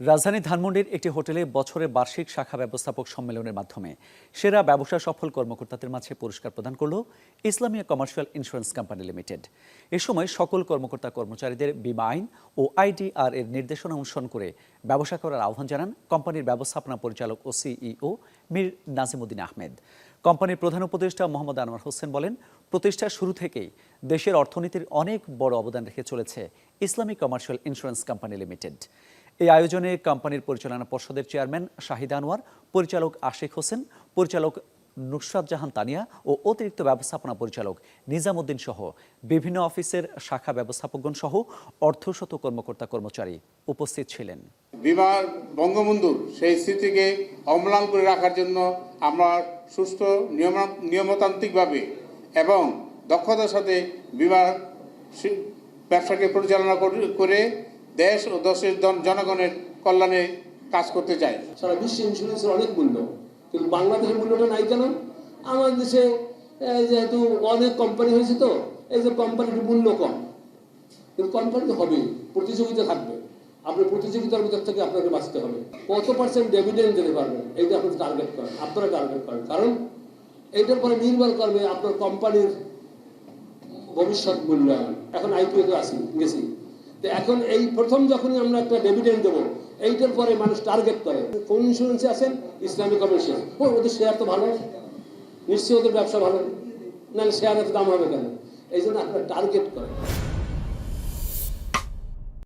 রাজধানী ধানমন্ডির একটি হোটেলে বছরের বার্ষিক শাখা ব্যবস্থাপক সম্মেলনের মাধ্যমে সেরা ব্যবসা সফল কর্মকর্তাদের মাঝে পুরস্কার প্রদান করল Islamia commercial insurance company limited. এ সময় সকল কর্মকর্তা কর্মচারীদের বিমা আইন ও আইডিআর এর নির্দেশনা অনুসরণ করে ব্যবসা করার আহ্বান জানান কোম্পানির ব্যবস্থাপনা পরিচালক ও সিইও মীর নাজিমুদ্দিন আহমেদ। কোম্পানির প্রধান উপদেষ্টা মোহাম্মদ আনোয়ার হোসেন বলেন, প্রতিষ্ঠার শুরু থেকেই দেশের অর্থনীতির অনেক বড় অবদান রেখে চলেছে Islamic commercial insurance company limited. এই আয়োজনে কোম্পানির পরিচালনা পর্ষদের চেয়ারম্যান শাহিদ আনোয়ার, পরিচালক আশিক হোসেন, পরিচালক নুসরাত জাহান তানিয়া ও অতিরিক্ত ব্যবস্থাপনা পরিচালক নিজামুদ্দিন সহ বিভিন্ন অফিসের শাখা ব্যবস্থাপকগণ সহ অর্ধশত কর্মকর্তা কর্মচারী উপস্থিত ছিলেন। বিমা বঙ্গবন্ধুর সেই স্মৃতিকে অম্লান করে রাখার জন্য আমরা সুস্থ, নিয়ম- নিয়মতান্ত্রিকভাবে এবং দক্ষতার সাথে বিমা সি- ব্যবসাকে পরিচালনা করে দেশ ও দেশের জন- জনগণের কল্যাণে কাজ করতে চাই সারা বিশ্বে ইন্স্যুরেন্সের অনেক মূল্য। কিন্তু বাংলাদেশের মূল্যটা নাই কেন? আমাদের দেশে যেহেতু অনেক কোম্পানি হয়েছে তো, এই যে কোম্পানির মূল্য কম। কিন্তু কোম্পানি তো হবেই, প্রতিযোগিতা থাকবে। আপনার প্রতিযোগিতার ভিতর থেকে আপনাকে বাঁচতে হবে। কত পার্সেন্ট ডেভিডেন্ড দিতে পারবেন, এইটা আপনি টার্গেট করেন, আপনারা টার্গেট করেন। কারণ এইটার পরে নির্ভর করবে আপনার কোম্পানির ভবিষ্যৎ মূল্যায়ন। এখন আইপিও তে আসি গেছি। তো এখন এই প্রথম যখনই আমরা একটা ডেভিডেন্ট দেবো, এইটার পরে মানুষ টার্গেট করে। কোন ইন্স্যুরেন্সে আছেন? ইসলামিক কমার্শিয়াল ও ওদের শেয়ার তো ভালো। নিশ্চয়ই ওদের ব্যবসা ভালো। নাহলে শেয়ার এত দাম হবে কেন? এই জন্য আপনারা টার্গেট করেন